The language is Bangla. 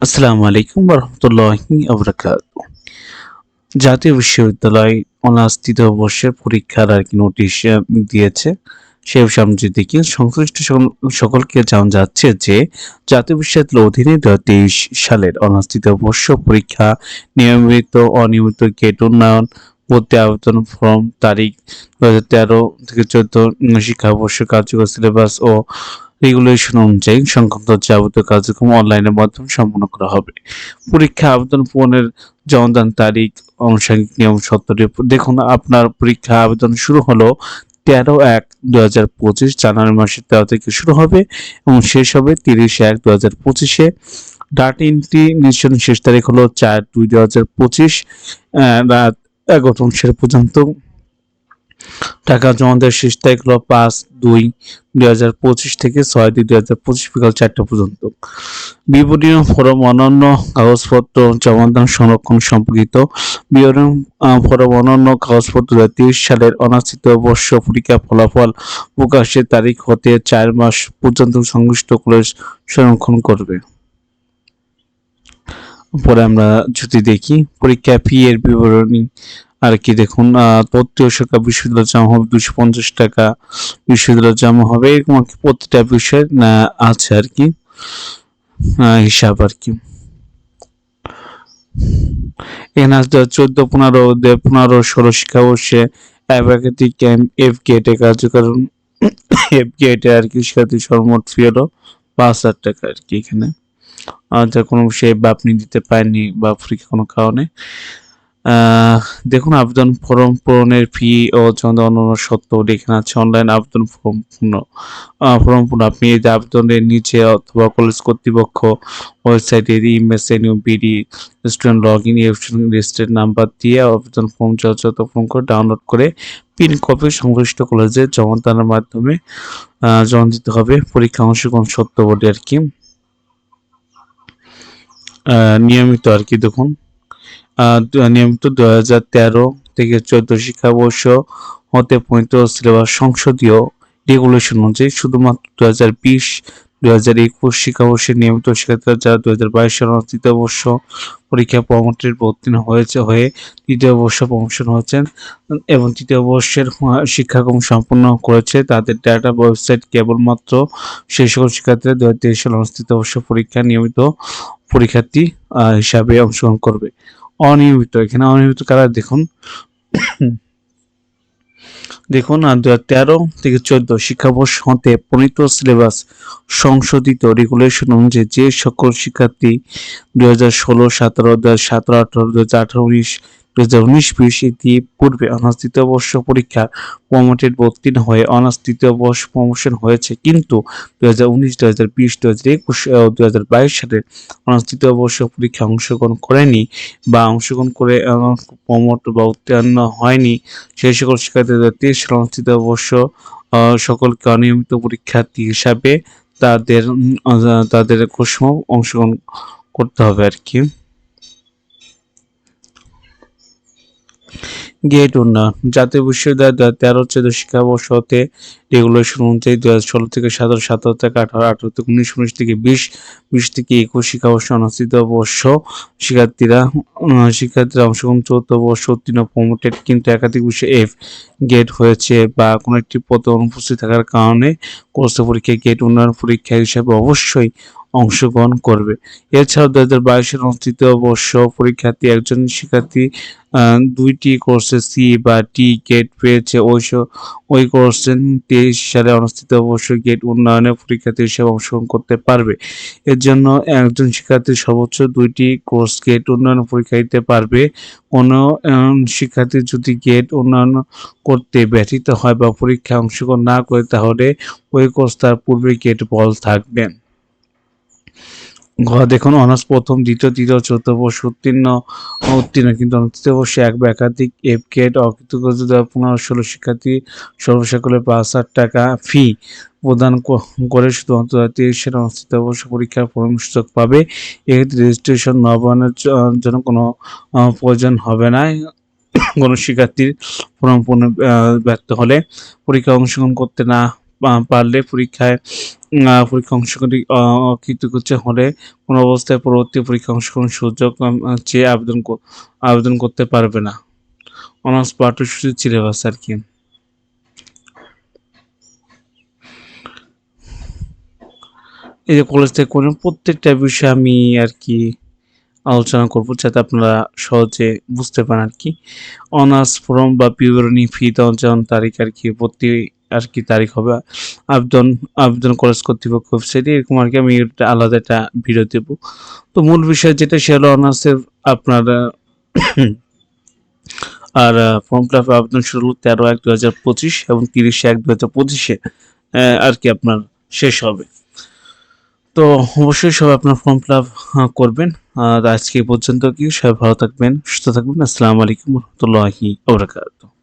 আসসালামু আলাইকুম রহমতুল্লাহি আবরাকাত জাতীয় বিশ্ববিদ্যালয় অনার্স তৃতীয় বর্ষের পরীক্ষার আর কি নোটিশ দিয়েছে। সে বিষয়ে দেখি, সংশ্লিষ্ট সকল- সকলকে জানা যাচ্ছে যে জাতীয় বিশ্ববিদ্যালয়ের অধীনে দু তেইশ সালের অনার্স তৃতীয় বর্ষ পরীক্ষা নিয়মিত, অনিয়মিত গেট উন্নয়ন, ভর্তি আবেদন ফর্ম তারিখ দু হাজার তেরো থেকে চোদ্দ, শিক্ষাবর্ষ কার্যকর সিলেবাস ও রেগুলেশন অনুযায়ী সংক্রান্ত যাবতীয় কার্যক্রম অনলাইনের মাধ্যমে সম্পন্ন করা হবে। পরীক্ষা আবেদন পূরণের জমাদান তারিখ আনুষঙ্গিক নিয়ম সত্তরে দেখুন, আপনার পরীক্ষা আবেদন শুরু হলো তেরো এক দু হাজার পঁচিশ, জানুয়ারি মাসের তেরো থেকে শুরু হবে এবং শেষ হবে তিরিশ এক দু হাজার পঁচিশে। ডাটা এন্ট্রি নিশ্চয় শেষ তারিখ হলো চার দুই দু হাজার পঁচিশ রাত এগারোটা পর্যন্ত। টাকা জমা দেওয়ার শেষ তারিখ হলো পাঁচ দুই দুই হাজার পঁচিশ থেকে ছয় দুই দুই হাজার পঁচিশ বিকাল চারটা পর্যন্ত। বিবরণী ফরম অন্যান্য কাগজপত্র জমাদান সংরক্ষণ সম্পর্কিত। বিবরণ ফরম অন্যান্য কাগজপত্র দু তেইশ সালের অনাশ্রিত বর্ষ পরীক্ষা ফলাফল প্রকাশের তারিখ হতে চার মাস পর্যন্ত সংশ্লিষ্ট কলেজ সংরক্ষণ করবে। পরে আমরা যদি দেখি, পরীক্ষা ফি এর বিবরণী আর কি দেখুন তথ্য সরকার বিশ্ববিদ্যালয় জমা হবে দুশো পঞ্চাশ টাকা। বিশ্ববিদ্যালয় জমা হবে এরকম আর কি প্রতিটা বিষয় আছে আর কি হিসাব আর কি। এখানে আসতে চোদ্দ, পনেরো দে- পনেরো, ষোলো শিক্ষাবর্ষে অ্যাবাকেটিক এফ গেটে কার্যকরণ এফ গেটে আর কি শিক্ষার্থী সর্বমোট ফি হলো পাঁচ হাজার টাকা আর কি এখানে। আর যা কোনো বিষয়ে বা আপনি দিতে পারেননি বা পরীক্ষা কোনো কারণে। দেখুন, আবেদন ফর্ম পূরণের ফি ও জমা অন্যান্য সত্য এখানে আছে অনলাইন আবেদন ফর্ম পূর্ণ। ফর্ম পূর্ণ। আপনি এই আবেদনের নিচে অথবা কলেজ কর্তৃপক্ষ ওয়েবসাইটে ইমেস NU BD student log in registered number দিয়ে আবেদন ফর্ম যথাযথ ফর্ম করে ডাউনলোড করে পিন কপি সংশ্লিষ্ট কলেজে জমা দানের মাধ্যমে জমা দিতে হবে। পরীক্ষা অংশগ্রহণ সত্য বলে আর কি। নিয়মিত আর কি, দেখুন। নিয়মিত দু হাজার তেরো থেকে চোদ্দ শিক্ষাবর্ষ হতে পঁয়ত্রিশ সিলেবাস সংসদীয় রেগুলেশন অনুযায়ী শুধুমাত্র দু হাজার বিশ একুশ শিক্ষাবর্ষে নিয়মিত শিক্ষার্থীরা যারা দু হাজার বাইশ সাল তৃতীয় বর্ষ পরীক্ষা প্রমোটের উত্তীর্ণ হয়েছে, হয়ে তৃতীয় বর্ষ প্রমোশন হয়েছেন এবং তৃতীয় বর্ষের শিক্ষাক্রম সম্পন্ন করেছে। তাদের ডাটা ওয়েবসাইট কেবলমাত্র সেই সকল শিক্ষার্থীরা দু হাজার তেইশ সাল অনুষ্ঠিত বর্ষ পরীক্ষা নিয়মিত পরীক্ষার্থী হিসাবে অংশগ্রহণ করবে। অনিয়মিত, এখানে অনিয়মিত কারা? দেখুন। দেখুন আর দু তেরো থেকে চোদ্দ শিক্ষাবর্ষ হতে প্রণীত সিলেবাস সংশোধিত রেগুলেশন অনুযায়ী যে সকল শিক্ষার্থী দু হাজার ষোলো, সতেরো দু হাজার সতেরো, আঠারো দু হাজার আঠারো, উনিশ দু হাজার উনিশ বিশ পূর্বে অনার্স বর্ষ পরীক্ষা প্রমোটেড উত্তীর্ণ হয়ে অনার্স তৃতীয় বর্ষ প্রমোশন হয়েছে। কিন্তু দু হাজার উনিশ দু হাজার বিশ দু হাজার একুশ দু হাজার বাইশ সালে অনার্স বর্ষ পরীক্ষা অংশগ্রহণ করেনি বা অংশগ্রহণ করে প্রমোট বা উত্তীর্ণ হয়নি। সেই সকল শিক্ষার্থীদের তেইশ সাল অবশ্য আহ, সকলকে অনিয়মিত পরীক্ষার্থী হিসাবে তাদের তাদের কোশ্চেন অংশগ্রহণ করতে হবে আর কি গেট উন্নয়ন জাতীয় বিশ্ববিদ্যালয় হাজার তেরো চোদ্দ শিক্ষাবর্ষ হতে রেগুলেশন অনুযায়ী দু হাজার ষোলো থেকে সতেরো সতেরো থেকে আঠারো আঠারো থেকে উনিশ উনিশ থেকে বিশ বিশ থেকে একুশ শিক্ষাবর্ষ অনুষ্ঠিত বর্ষ। শিক্ষার্থীরা শিক্ষার্থীরা অংশগ্রহণ চতুর্থ বর্ষ উত্তীর্ণ প্রমোটেড কিন্তু একাধিক বিষয়ে এফ গেট হয়েছে বা কোনো একটি পদে অনুপস্থিত থাকার কারণে কোর্স পরীক্ষায় গেট উন্নয়ন পরীক্ষা হিসাবে অবশ্যই অংশগ্রহণ করবে। এছাড়াও দু হাজার বাইশের অনুষ্ঠিত বর্ষ পরীক্ষার্থী একজন শিক্ষার্থী দুইটি কোর্সে সি বা টি গেট পেয়েছে। ওই ওই কোর্সে তেইশ সালে অনুষ্ঠিত বর্ষ গেট উন্নয়নে পরীক্ষার্থী হিসেবে অংশগ্রহণ করতে পারবে। এর জন্য একজন শিক্ষার্থী সর্বোচ্চ দুইটি কোর্স গেট উন্নয়ন পরীক্ষা দিতে পারবে। কোনো শিক্ষার্থী যদি গেট উন্নয়ন করতে ব্যথিত হয় বা পরীক্ষায় অংশগ্রহণ না করে, তাহলে ওই কোর্স তার পূর্বে গেট বল থাকবে। ঘ দেখুন, অনার্স প্রথম, দ্বিতীয়, তৃতীয়, চতুর্থ বর্ষ উত্তীর্ণ উত্তীর্ণ, কিন্তু তৃতীয় বর্ষে এক বা একাধিক এফ গেট অকৃতজ্ঞ পনেরো ষোলো শিক্ষার্থী সর্বসকলে পাঁচ হাজার টাকা ফি প্রদান করে শুধুমাত্র তেইশ সালে অনুষ্ঠিত বর্ষ পরীক্ষার প্রবেশ সুযোগ পাবে। এক্ষেত্রে রেজিস্ট্রেশন নবায়নের জন্য কোনো প্রয়োজন হবে না। কোনো শিক্ষার্থীর ফর্ম পূরণে ব্যর্থ হলে পরীক্ষা অংশগ্রহণ করতে না পারলে পরীক্ষায় পরীক্ষা অংশগ্রহণ কৃতকার্য হলে কোনো অবস্থায় পরবর্তী পরীক্ষা অংশগ্রহণ সুযোগ চেয়ে আবেদন আবেদন করতে পারবে না। অনার্স পাঠ্যসূচির সিলেবাস আর কি? এই যে কলেজ থেকে করেন প্রত্যেকটা বিষয়ে আমি আর কি আলোচনা করব, যাতে আপনারা সহজে বুঝতে পারেন আর কি। অনার্স ফর্ম বা বিবরণী, ফি দেওয়ার তারিখ আর কি, ভর্তি আর কি তারিখ হবে? আবেদন আবেদন কলেজ কর্তৃপক্ষ ওয়েবসাইটে, এরকম আর কি আমি আলাদা একটা ভিডিও দেবো। তো মূল বিষয় যেটা সে হলো অনার্সের আপনার আর ফর্ম ফিল আপ আবেদন শুরু হলো তেরো এক দু হাজার পঁচিশ এবং তিরিশে এক দু হাজার পঁচিশে আর কি আপনার শেষ হবে। তো অবশ্যই সবাই আপনার ফর্ম ফিল আপ করবেন। আর আজকে পর্যন্ত কি, সবাই ভালো থাকবেন, সুস্থ থাকবেন। আসসালামু আলাইকুম রহমতুল্লাহি ওবরাকাতুহ